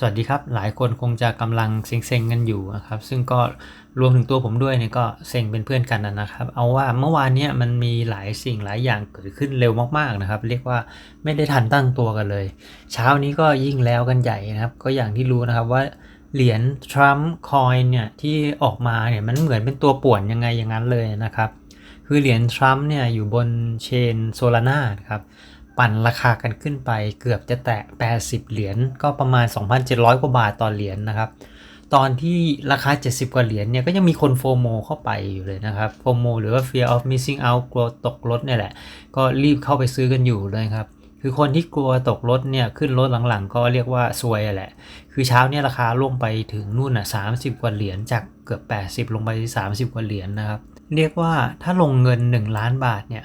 สวัสดีครับ หลายคนคงจะกำลังเซ็งๆกันอยู่นะครับ ซึ่งก็รวมถึงตัวผมด้วยเนี่ยก็เซ็งเป็นเพื่อนกันนะครับ เอาว่าเมื่อวานเนี้ยมันมีหลายสิ่งหลายอย่างเกิดขึ้นเร็วมากๆนะครับ เรียกว่าไม่ได้ทันตั้งตัวกันเลย เช้านี้ก็ยิ่งแล้วกันใหญ่นะครับ ก็อย่างที่รู้นะครับว่าเหรียญทรัมป์คอยเนี่ยที่ออกมาเนี่ยมันเหมือนเป็นตัวป่วนยังไงอย่างนั้นเลยนะครับ คือเหรียญทรัมป์เนี่ยอยู่บนเชนโซลาร่าครับ ปั่นราคากันขึ้นไปเกือบจะแตะ 80 เหรียญก็ประมาณ 2,700 กว่าบาทต่อเหรียญนนะครับ ตอนที่ราคา 70 กว่าเหรียญเนี่ยก็ยังมีคนโฟโมเข้าไปอยู่เลยนะครับโฟโมหรือว่า fear of missing out กลัวตกรถเนี่ยแหละ ก็รีบเข้าไปซื้อกันอยู่เลยครับคือคนที่กลัวตกรถเนี่ยขึ้นรถหลังๆ ก็เรียกว่าซวยแหละ คือเช้าเนี่ยราคาลงไปถึงนู่นอะ30กว่าเหรียญจากเกือบ 80 ลงไป 30 กว่าเหรียญนะครับ เรียกว่าถ้าลงเงิน 1 ล้านบาทเนี่ย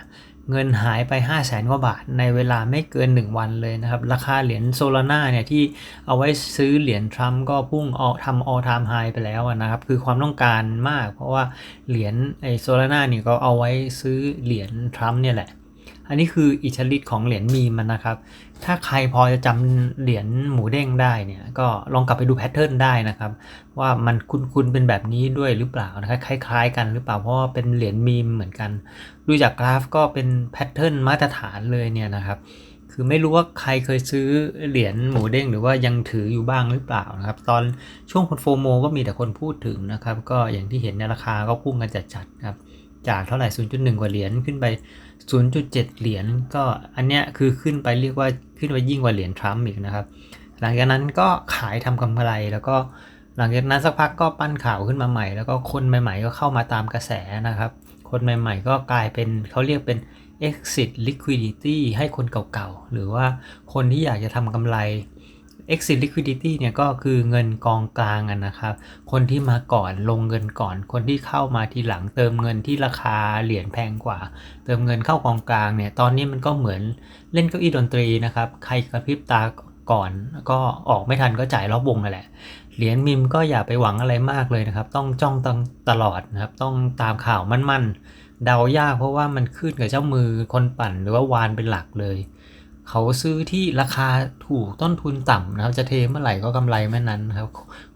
เงินหายไป 5 0 0แสนกว่าบาทในเวลาไม่เกิน 1 วันเลยนะครับ ราคาเหรียญโซลาร่าเนี่ยที่เอาไว้ซื้อเหรียญทรัมป์ก็พุ่งออกทำออทามไฮไปแล้วนะครับ คือความต้องการมาก เพราะว่าเหรียญไอโซลาร่าเนี่ยก็เอาไว้ซื้อเหรียญทรัมป์เนี่ยแหละ อันนี้คืออิทธิฤทธิ์ของเหรียญมีมันนะครับ ถ้าใครพอจะจำเหรียญหมูเด้งได้เนี่ยก็ลองกลับไปดูแพทเทิร์นได้นะครับ ว่ามันคุ้นๆเป็นแบบนี้ด้วยหรือเปล่านะครับคล้าย ๆ กันหรือเปล่าเพราะว่าเป็นเหรียญมีมเหมือนกัน ดูจากกราฟก็เป็นแพทเทิร์นมาตรฐานเลยเนี่ยนะครับคือไม่รู้ว่าใครเคยซื้อเหรียญหมูเด้งหรือว่ายังถืออยู่บ้างหรือเปล่านะครับ ตอนช่วงคนโฟโมก็มีแต่คนพูดถึงนะครับ ก็อย่างที่เห็นในราคาก็พุ่งกันจัดๆครับ จากเท่าไหร่ 0.1 กว่าเหรียญขึ้นไป 0.7 เหรียญก็อันเนี้ยคือขึ้นไปเรียกว่าขึ้นไปยิ่งกว่าเหรียญทรัมป์อีกนะครับ หลังจากนั้นก็ขายทำกำไรแล้วก็หลังจากนั้นสักพักก็ปั้นข่าวขึ้นมาใหม่ แล้วก็คนใหม่ ๆ ก็เข้ามาตามกระแสนะครับ คนใหม่ ๆ ก็กลายเป็นเขาเรียกเป็น exit liquidity ให้คนเก่าๆ หรือว่าคนที่อยากจะทำกำไร exit liquidity เนี่ยก็คือเงินกองกลางนะครับ คนที่มาก่อนลงเงินก่อน คนที่เข้ามาทีหลังเติมเงินที่ราคาเหรียญแพงกว่า เติมเงินเข้ากองกลางเนี่ยตอนนี้มันก็เหมือนเล่นเก้าอี้ดนตรีนะครับ ใครกระพริบตาก่อนก็ออกไม่ทันก็จ่ายรอบวงนั่นแหละ เหรียญมิมก็อย่าไปหวังอะไรมากเลยนะครับ ต้องจ้องต้องตลอดนะครับ ต้องตามข่าวมั่นๆ เดายากเพราะว่ามันขึ้นกับเจ้ามือคนปั่นหรือว่าวานเป็นหลักเลย เขาซื้อที่ราคาถูกต้นทุนต่ำนะครับ จะเทเมื่อไหร่ก็กำไรเมื่อนั้นนะครับ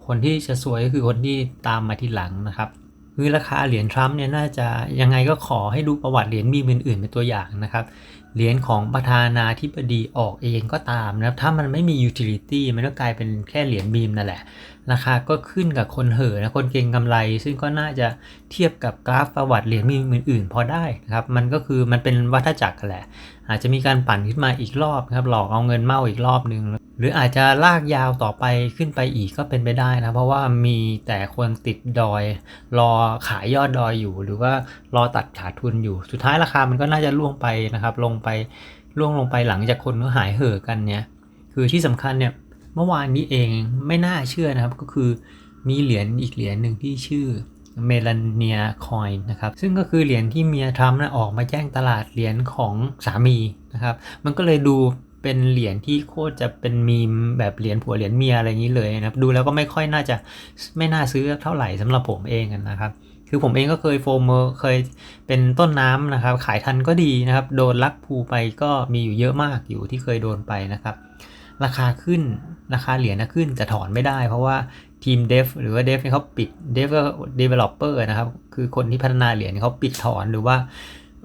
คนที่จะสวยก็คือคนที่ตามมาทีหลังนะครับคือราคาเหรียญทรัมป์เนี่ยน่าจะยังไงก็ขอให้ดูประวัติเหรียญมีอื่นๆเป็นตัวอย่างนะครับเหรียญของประธานาธิบดีออกเองก็ตามนะครับถ้ามันไม่มียูทิลิตี้มันก็กลายเป็นแค่เหรียญบีมนั่นแหละ ราคาก็ขึ้นกับคนเห่อนะคนเก่งกำไร ซึ่งก็น่าจะเทียบกับกราฟประวัติเหรียญมีอื่นๆ พอได้นะครับมันก็คือมันเป็นวัฏจักรกันแหละ อาจจะมีการปั่นขึ้นมาอีกรอบครับหลอกเอาเงินเมาอีกรอบนึงหรืออาจจะลากยาวต่อไปขึ้นไปอีกก็เป็นไปได้นะ เพราะว่ามีแต่คนติดดอย รอขายยอดดอยอยู่ หรือว่ารอตัดขาดทุนอยู่ สุดท้ายราคามันก็น่าจะล่วงไปนะครับ ลงไปล่วงลงไปหลังจากคนก็หายเห่อกันเนี่ย คือที่สำคัญเนี่ย เมื่อวานนี้เองไม่น่าเชื่อนะครับก็คือมีเหรียญอีกเหรียญหนึ่งที่ชื่อเมลาเนียคอยนะครับซึ่งก็คือเหรียญที่เมียทรัมป์นะออกมาแจ้งตลาดเหรียญของสามีนะครับมันก็เลยดูเป็นเหรียญที่โคตรจะเป็นมีมแบบเหรียญผัวเหรียญเมียอะไรอย่างนี้เลยนะครับดูแล้วก็ไม่ค่อยน่าจะไม่น่าซื้อเท่าไหร่สำหรับผมเองนะครับคือผมเองก็เคยโฟมเมอร์เคยเป็นต้นน้ำนะครับ ขายทันก็ดีนะครับ โดนลักภูไปก็มีอยู่เยอะมากอยู่ที่เคยโดนไปนะครับ ราคาขึ้นราคาเหรียญนะขึ้นแต่ถอนไม่ได้ เพราะว่าทีมเดฟหรือว่าเดฟเขาปิดเดฟก็เดเวลลอปเปอร์นะครับ คือคนที่พัฒนาเหรียญเขาปิดถอนหรือว่า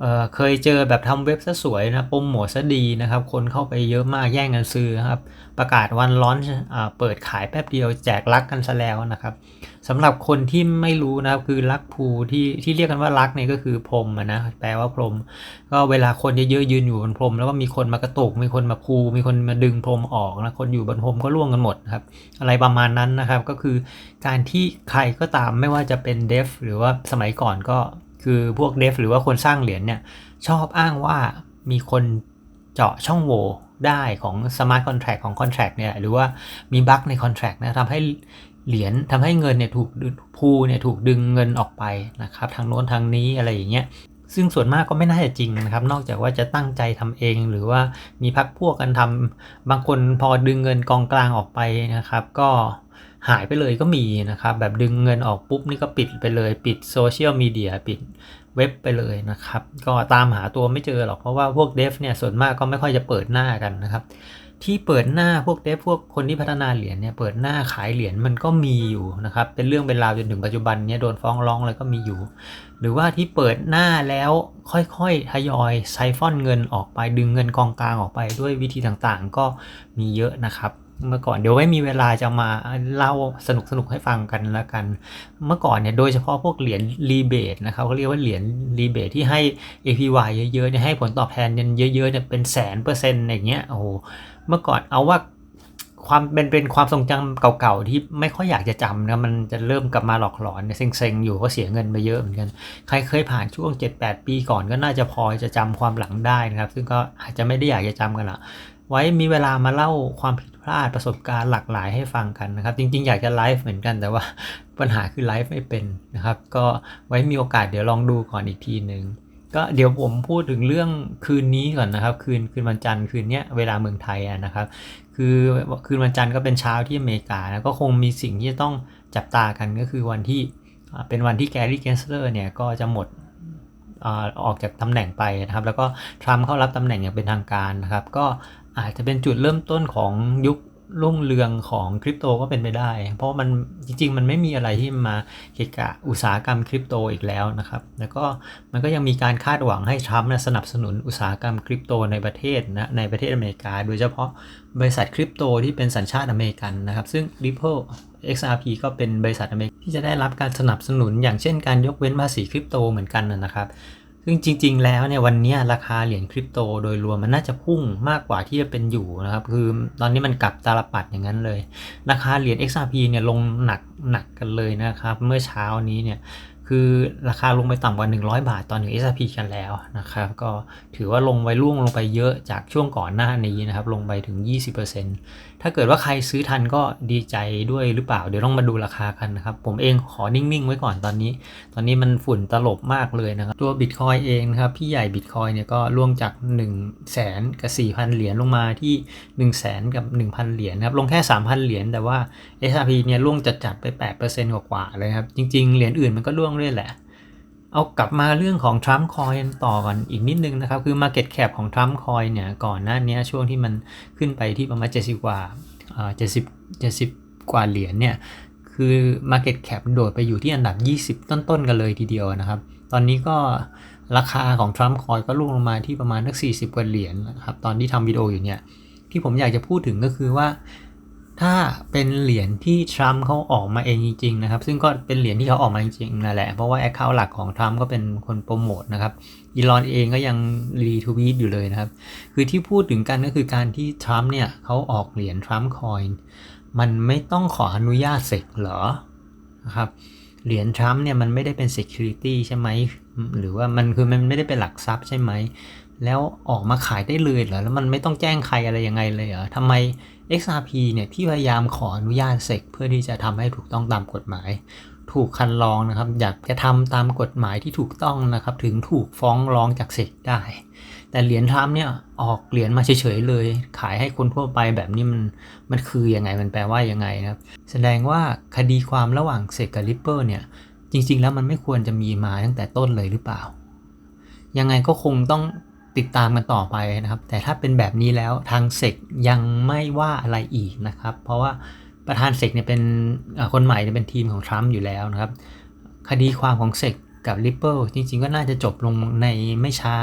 เเคยเจอแบบทำเว็บซะสวยนะโปรโมทซะดีนะครับ คนเข้าไปเยอะมากแย่งกันซื้อครับ ประกาศวันร้อนเปิดขายแป๊บเดียวแจกลักกันซะแล้วนะครับสำหรับคนที่ไม่รู้นะครับคือลักภูที่ที่เรียกกันว่าลักเนี่ยก็คือพรมนะแปลว่าพรม ก็เวลาคนเยอะๆยืนอยู่บนพรม แล้วก็มีคนมากระตุกมีคนมาภูมีคนมาดึงพรมออกนะคนอยู่บนพรมก็ร่วงกันหมดนะครับอะไรประมาณนั้นนะครับก็คือการที่ใครก็ตามไม่ว่าจะเป็นเดฟหรือว่าสมัยก่อนก็ คือพวกเดฟหรือว่าคนสร้างเหรียญเนี่ยชอบอ้างว่ามีคนเจาะช่องโหว่ได้ของ smart contract ของ contract เนี่ยหรือว่ามีบั๊กใน contract นะทำให้เหรียญทำให้เงินเนี่ยถูกพูเนี่ยถูกดึงเงินออกไปนะครับทางโน้นทางนี้อะไรอย่างเงี้ยซึ่งส่วนมากก็ไม่น่าจะจริงนะครับ นอกจากว่าจะตั้งใจทำเอง หรือว่ามีพักพวกกันทำบางคนพอดึงเงินกองกลางออกไปนะครับ ก็ หายไปเลยก็มีนะครับ แบบดึงเงินออกปุ๊บนี่ก็ปิดไปเลย ปิดโซเชียลมีเดียปิดเว็บไปเลยนะครับ ก็ตามหาตัวไม่เจอหรอก เพราะว่าพวกเดฟเนี่ยส่วนมากก็ไม่ค่อยจะเปิดหน้ากันนะครับ ที่เปิดหน้าพวกเดฟพวกคนที่พัฒนาเหรียญเนี่ยเปิดหน้าขายเหรียญมันก็มีอยู่นะครับ เป็นเรื่องเป็นราวจนถึงปัจจุบันเนี่ยโดนฟ้องร้องอะไรก็มีอยู่ หรือว่าที่เปิดหน้าแล้วค่อยๆทยอยไซฟอนเงินออกไปดึงเงินกองกลางออกไปด้วยวิธีต่างๆ ก็มีเยอะนะครับ เมื่อก่อนเดี๋ยวไว้มีเวลาจะมาเล่าสนุกสนุกให้ฟังกันแล้วกัน เมื่อก่อนเนี่ยโดยเฉพาะพวกเหรียญรีเบทนะครับเขาเรียกว่าเหรียญรีเบทที่ให้ APY เยอะๆเนี่ยให้ผลตอบแทนเยอะๆเนี่ยเป็นแสนเปอร์เซ็นต์อย่างเงี้ยโอ้โหเมื่อก่อนเอาว่าความเป็นเป็นความทรงจำเก่าๆที่ไม่ค่อยอยากจะจำนะมันจะเริ่มกลับมาหลอกหลอนเซ็งๆอยู่ก็เสียเงินไปเยอะเหมือนกัน ใครเคยผ่านช่วง 7-8 ปีก่อนก็น่าจะพอจะจำความหลังได้นะครับ ซึ่งก็อาจจะไม่ได้อยากจะจำกันละ ไว้มีเวลามาเล่าความผิดพลาดประสบการณ์หลากหลายให้ฟังกันนะครับ จริง ๆ อยากจะไลฟ์เหมือนกันแต่ว่าปัญหาคือไลฟ์ไม่เป็นนะครับ ก็ไว้มีโอกาสเดี๋ยวลองดูก่อนอีกทีหนึ่งก็เดี๋ยวผมพูดถึงเรื่องคืนนี้ก่อนนะครับ คืนคืนวันจันทร์คืนเนี้ยเวลาเมืองไทยนะครับ คือคืนวันจันทร์ก็เป็นเช้าที่อเมริกานะก็คงมีสิ่งที่จะต้องจับตากันก็คือวันที่เป็นวันที่แกรี่เกนสเลอร์เนี่ยก็จะหมดออกจากตำแหน่งไปนะครับ แล้วก็ทรัมป์เข้ารับตำแหน่งอย่างเป็นทางการนะครับ ก็ อาจจะเป็นจุดเริ่มต้นของยุครุ่งเรืองของคริปโตก็เป็นไปได้ เพราะมันจริง ๆ มันไม่มีอะไรที่มาเกะกะอุตสาหกรรมคริปโตอีกแล้วนะครับ แล้วก็มันก็ยังมีการคาดหวังให้ทรัมป์สนับสนุนอุตสาหกรรมคริปโตในประเทศนะในประเทศอเมริกา โดยเฉพาะบริษัทคริปโตที่เป็นสัญชาติอเมริกันนะครับ ซึ่ง Ripple XRP ก็เป็นบริษัทอเมริกที่จะได้รับการสนับสนุน อย่างเช่นการยกเว้นภาษีคริปโตเหมือนกันนะครับ ซึ่งจริง ๆ แล้วเนี่ยวันนี้ราคาเหรียญคริปโตโดยรวมมันน่าจะพุ่งมากกว่าที่จะเป็นอยู่นะครับ คือตอนนี้มันกลับตาลปัดอย่างนั้นเลย ราคาเหรียญ XRP เนี่ยลงหนักหนักกันเลยนะครับ เมื่อเช้านี้เนี่ยคือราคาลงไปต่ำกว่า 100 บาทตอนหนึ่ง SRP กันแล้วนะครับ ก็ถือว่าลงไปร่วงลงไปเยอะจากช่วงก่อนหน้านี้นะครับ ลงไปถึง 20% ถ้าเกิดว่าใครซื้อทันก็ดีใจด้วยหรือเปล่า เดี๋ยวต้องมาดูราคากันนะครับ ผมเองขอนิ่งๆ ไว้ก่อนตอนนี้ ตอนนี้มันฝุ่นตลบมากเลยนะครับ ตัว Bitcoin เองนะครับ พี่ใหญ่ Bitcoin เนี่ยก็ล่วงจาก 1 0 0 0 0แสนกับ4,000 เหรียญลงมาที่ 1 0 0 0 0แสนกับ 1,000 เหรียญนะครับ ลงแค่ 3,000 เหรียญแต่ว่า SRP เนี่ยล่วงจัดๆไป 8%กว่าๆเลยครับ จริงๆ เหรียญอื่นมันก็ล่วงด้วยแหละ เอากลับมาเรื่องของ Trump Coin ต่อก่อนอีกนิดนึงนะครับ คือ Market Cap ของ Trump Coin เนี่ย ก่อนหน้านี้ช่วงที่มันขึ้นไปที่ประมาณ 70 กว่าเจ็ดสิบเจ็ดสิบกว่าเหรียญเนี่ย คือ Market Cap โดดไปอยู่ที่อันดับ 20 ต้นๆ กันเลยทีเดียวนะครับ ตอนนี้ก็ราคาของ Trump Coin ก็ล่วงลงมาที่ประมาณสัก40 กว่าเหรียญนะครับ ตอนที่ทำวิดีโออยู่เนี่ย ที่ผมอยากจะพูดถึงก็คือว่า ถ้าเป็นเหรียญที่ทรัมป์เขาออกมาเองจริงๆนะครับ ซึ่งก็เป็นเหรียญที่เขาออกมาจริงๆนั่นแหละ เพราะว่าแอคเคาท์หลักของทรัมป์ก็เป็นคนโปรโมทนะครับอีลอนเองก็ยังรีทวีตอยู่เลยนะครับ คือที่พูดถึงกันก็คือการที่ทรัมป์เนี่ยเขาออกเหรียญทรัมป์คอยน์มันไม่ต้องขออนุญาตเสกเหรอนะครับเหรียญทรัมป์เนี่ยมันไม่ได้เป็น security ใช่ไหม หรือว่ามันคือมันไม่ได้เป็นหลักทรัพย์ใช่ไหม แล้วออกมาขายได้เลยเหรอ แล้วมันไม่ต้องแจ้งใครอะไรยังไงเลยเหรอทำไม XRP เนี่ยที่พยายามขออนุญาตเสกเพื่อที่จะทำให้ถูกต้องตามกฎหมาย ถูกคันลองนะครับ อยากจะทำตามกฎหมายที่ถูกต้องนะครับ ถึงถูกฟ้องร้องจากเสกได้ แต่เหรียญทรัมเนี่ยออกเหรียญมาเฉยๆเลย ขายให้คนทั่วไปแบบนี้มันมันคือยังไงมันแปลว่ายังไงนะครับ แสดงว่าคดีความระหว่างเสกกับริปเปอร์เนี่ยจริง ๆ แล้วมันไม่ควรจะมีมาตั้งแต่ต้นเลยหรือเปล่ายังไงก็คงต้อง ติดตามกันต่อไปนะครับ แต่ถ้าเป็นแบบนี้แล้วทางเซกยังไม่ว่าอะไรอีกนะครับ เพราะว่าประธานเซกเนี่ยเป็นคนใหม่เป็นทีมของทรัมป์อยู่แล้วนะครับ คดีความของเซก กับ Ripple จริงๆ ก็น่าจะจบลงในไม่ช้า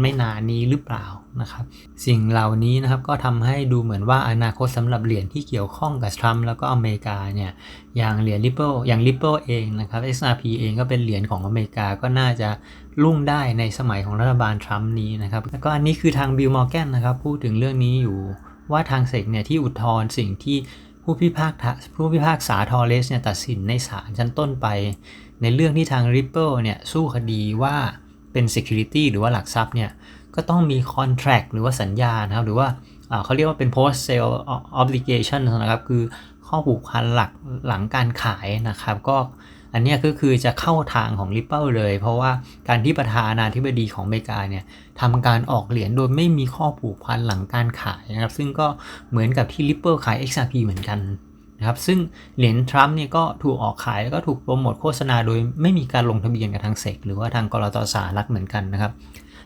ไม่นานนี้หรือเปล่านะครับ สิ่งเหล่านี้นะครับก็ทำให้ดูเหมือนว่าอนาคตสำหรับเหรียญที่เกี่ยวข้องกับทรัมป์แล้วก็อเมริกาเนี่ยอย่างเหรียญ Ripple อย่าง Ripple เองนะครับ XRP เองก็เป็นเหรียญของอเมริกาก็น่าจะรุ่งได้ในสมัยของรัฐบาลทรัมป์นี้นะครับแล้วก็อันนี้คือทางบิลมอร์แกนนะครับพูดถึงเรื่องนี้อยู่ว่าทางเซกเนี่ยที่อุทธรณ์สิ่งที่ผู้พิพากษาผู้พิพากษาทอเลสเนี่ยตัดสินในศาลชั้นต้นไป ในเรื่องที่ทาง Ripple เนี่ยสู้คดีว่าเป็น security หรือว่าหลักทรัพย์เนี่ยก็ต้องมี contract หรือว่าสัญญานะครับ หรือว่าเขาเรียกว่าเป็น post sale obligation นะครับคือข้อผูกพันหลักหลังการขายนะครับ ก็อันนี้ก็คือจะเข้าทางของ Ripple เลย เพราะว่าการที่ประธานาธิบดีของอเมริกาเนี่ยทำการออกเหรียญโดยไม่มีข้อผูกพันหลังการขายนะครับ ซึ่งก็เหมือนกับที่ Ripple ขาย XRP เหมือนกัน นะครับซึ่งเหรียญทรัมป์เนี่ยก็ถูกออกขายแล้วก็ถูกโปรโมทโฆษณาโดยไม่มีการลงทะเบียนกับทางเซกหรือว่าทางกรตสหรัฐเหมือนกันนะครับ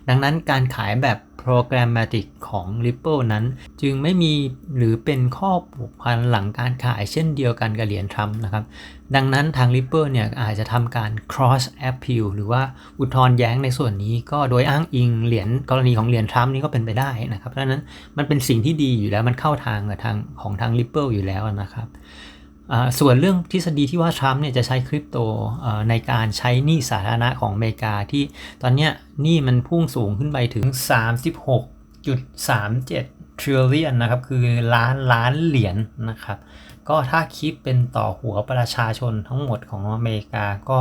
ดังนั้นการขายแบบ programmatic ของ Ripple นั้น จึงไม่มีหรือเป็นข้อผูกพันหลังการขายเช่นเดียวกันกับเหรียญทรัมป์นะครับ ดังนั้นทาง Ripple เนี่ยอาจจะทำการ cross appeal หรือว่าอุทธรณ์แย้งในส่วนนี้ก็โดยอ้างอิงเหรียญกรณีของเหรียญทรัมป์นี่ก็เป็นไปได้นะครับเพราะฉะนั้นมันเป็นสิ่งที่ดีอยู่แล้วมันเข้าทางกับทางของทาง Ripple อยู่แล้วนะครับ ส่วนเรื่องทฤษฎีที่ว่าทรัมป์เนี่ยจะใช้คริปโตในการใช้หนี้สาธารณะของอเมริกาที่ตอนนี้หนี้มันพุ่งสูงขึ้นไปถึง 36.37 trillion นะครับ คือล้านล้านเหรียญนนะครับ ก็ถ้าคิดเป็นต่อหัวประชาชนทั้งหมดของอเมริกาก็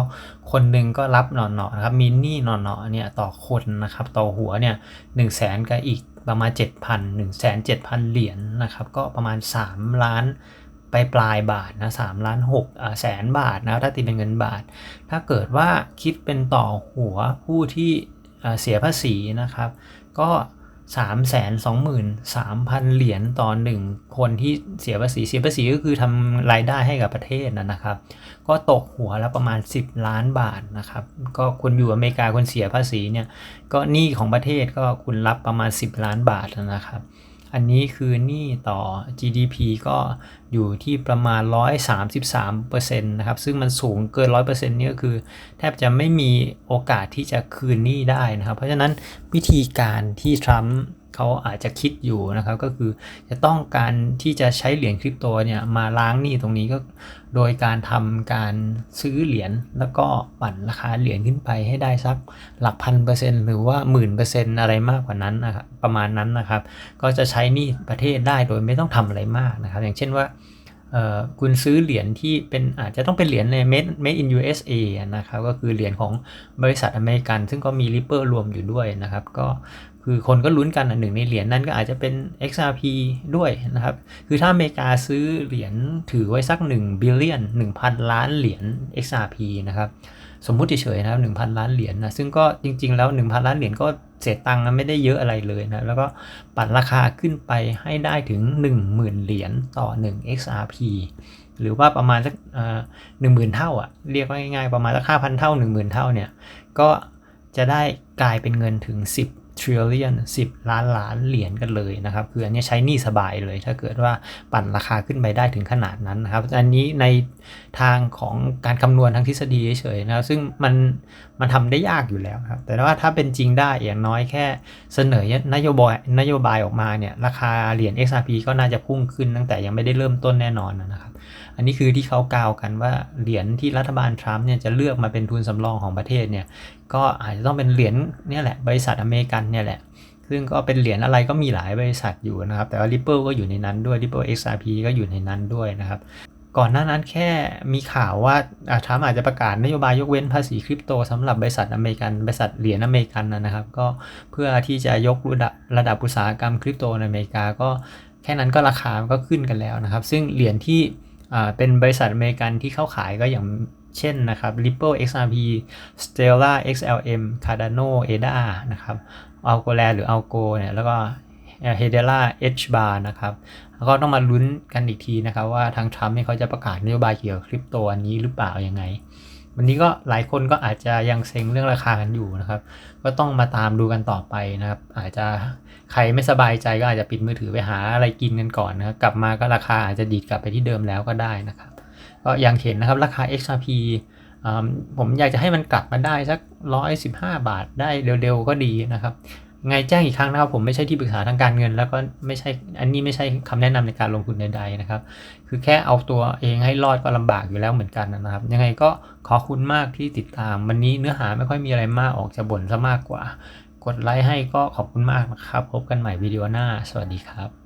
คนหนึ่งก็รับหน่อๆนะครับมีหนี้หน่อๆเนี่ยต่อคนนะครับ ต่อหัวเนี่ยหนึ่งแสนกับอีกประมาณ 7,000 1 7 0 0 0 เหรียญนนะครับ ก็ประมาณ 3 ล้าน ไปปลายบาทนะสามล้านหกแสนบาทนะถ้าตีเป็นเงินบาท ถ้าเกิดว่าคิดเป็นต่อหัวผู้ที่เสียภาษีนะครับ ก็3 2 3 0 0 0 เหรียญต่อ1คนที่เสียภาษีเสียภาษีก็คือทำรายได้ให้กับประเทศนะนะครับ ก็ตกหัวละประมาณ 10 ล้านบาทนะครับ ก็คนอยู่อเมริกาคนเสียภาษีเนี่ยก็หนี้ของประเทศก็คุณรับประมาณ 10 ล้านบาทนะครับ อันนี้คือหนี้ต่อ GDP ก็อยู่ที่ประมาณ 133%นะครับ ซึ่งมันสูงเกิน 100%นี่ก็คือ แทบจะไม่มีโอกาสที่จะคืนหนี้ได้นะครับ เพราะฉะนั้นวิธีการที่ทรัมป์เขาอาจจะคิดอยู่นะครับ ก็คือจะต้องการที่จะใช้เหรียญคริปโตเนี่ยมาล้างหนี้ตรงนี้ก็ โดยการทำการซื้อเหรียญแล้วก็ปั่นราคาเหรียญขึ้นไปให้ได้สักหลักพันเปอร์เซ็นต์หรือว่าหมื่นเปอร์เซ็นต์อะไรมากกว่านั้นนะครับประมาณนั้นนะครับ ก็จะใช้นี้ประเทศได้โดยไม่ต้องทำอะไรมากนะครับ อย่างเช่นว่าคุณซื้อเหรียญที่เป็นอาจจะต้องเป็นเหรียญใน made made in USA นะครับก็คือเหรียญของบริษัทอเมริกัน ซึ่งก็มี Ripple รวมอยู่ด้วยนะครับ ก็ คือคนก็ลุ้นกันหนึ่งในเหรียญนั้นก็อาจจะเป็น XRP ด้วยนะครับ คือถ้าอเมริกาซื้อเหรียญถือไว้สัก1 billion 1,000 ล้านเหรียญ XRP นะครับ สมมุติเฉยๆนะครับ 1,000 ล้านเหรียญนะ ซึ่งก็จริง ๆ แล้ว 1,000 ล้านเหรียญก็เสียตังค์ไม่ได้เยอะอะไรเลยนะ แล้วก็ปั่นราคาขึ้นไปให้ได้ถึง 10,000 เหรียญต่อ 1 XRP หรือว่าประมาณสักหนึ่งหมื่นเท่าอะ เรียกว่าง่ายๆ ประมาณสักห้าพันเท่า1 0,000เท่าเนี่ย ก็จะได้กลายเป็นเงินถึง 10 trillion 10 ล้านล้านเหรียญกันเลยนะครับคืออันนี้ใช้หนี้สบายเลยถ้าเกิดว่าปั่นราคาขึ้นไปได้ถึงขนาดนั้นนะครับ อันนี้ในทางของการคำนวณทางทฤษฎีเฉยๆนะครับซึ่งมันมันทำได้ยากอยู่แล้วครับ แต่ว่าถ้าเป็นจริงได้อย่างน้อยแค่เสนอนโยบายนโยบายออกมาเนี่ยราคาเหรียญ XRP ก็น่าจะพุ่งขึ้นตั้งแต่ยังไม่ได้เริ่มต้นแน่นอนนะครับอันนี้คือที่เขากล่าวกันว่าเหรียญที่รัฐบาลทรัมป์เนี่ยจะเลือกมาเป็นทุนสำรองของประเทศเนี่ย ก็อาจจะต้องเป็นเหรียญเนี่ยแหละบริษัทอเมริกันเนี่ยแหละ ซึ่งก็เป็นเหรียญอะไรก็มีหลายบริษัทอยู่นะครับ แต่ว่า Ripple ก็อยู่ในนั้นด้วย Ripple XRP ก็อยู่ในนั้นด้วยนะครับ ก่อนหน้านั้นแค่มีข่าวว่าทรัมป์อาจจะประกาศนโยบายยกเว้นภาษีคริปโตสำหรับบริษัทอเมริกันบริษัทเหรียญอเมริกันนะครับ ก็เพื่อที่จะยกระดับระดับอุตสาหกรรมคริปโตในอเมริกาก็แค่นั้นก็ราคาก็ขึ้นกันแล้วนะครับ ซึ่งเหรียญที่เป็นบริษัทอเมริกันที่เข้าขายก็อย่าง เช่นนะครับ Ripple XRP Stellar XLM Cardano ADA นะครับ Algorand หรือ Algo เนี่ยแล้วก็ Hedera H bar นะครับแล้วก็ต้องมาลุ้นกันอีกทีนะครับ ว่าทางทรัมป์เนี่ยเขาจะประกาศนโยบายเกี่ยวกับคริปโตอันนี้หรือเปล่ายังไง วันนี้ก็หลายคนก็อาจจะยังเซ็งเรื่องราคากันอยู่นะครับ ก็ต้องมาตามดูกันต่อไปนะครับ อาจจะใครไม่สบายใจก็อาจจะปิดมือถือไปหาอะไรกินกันก่อนนะครับ กลับมาก็ราคาอาจจะดีดกลับไปที่เดิมแล้วก็ได้นะครับ ก็ยังเห็นนะครับราคา XRP ผมอยากจะให้มันกลับมาได้สัก 115 บาทได้เร็วๆก็ดีนะครับไงแจ้งอีกครั้งนะครับผมไม่ใช่ที่ปรึกษาทางการเงิน แล้วก็ไม่ใช่อันนี้ไม่ใช่คำแนะนำในการลงทุนใดๆนะครับ คือแค่เอาตัวเองให้รอดก็ลำบากอยู่แล้วเหมือนกันนะครับ ยังไงก็ขอคุณมากที่ติดตาม วันนี้เนื้อหาไม่ค่อยมีอะไรมากออกจะบ่นซะมากกว่า กดไลค์ให้ก็ขอบคุณมากนะครับ พบกันใหม่วิดีโอหน้า สวัสดีครับ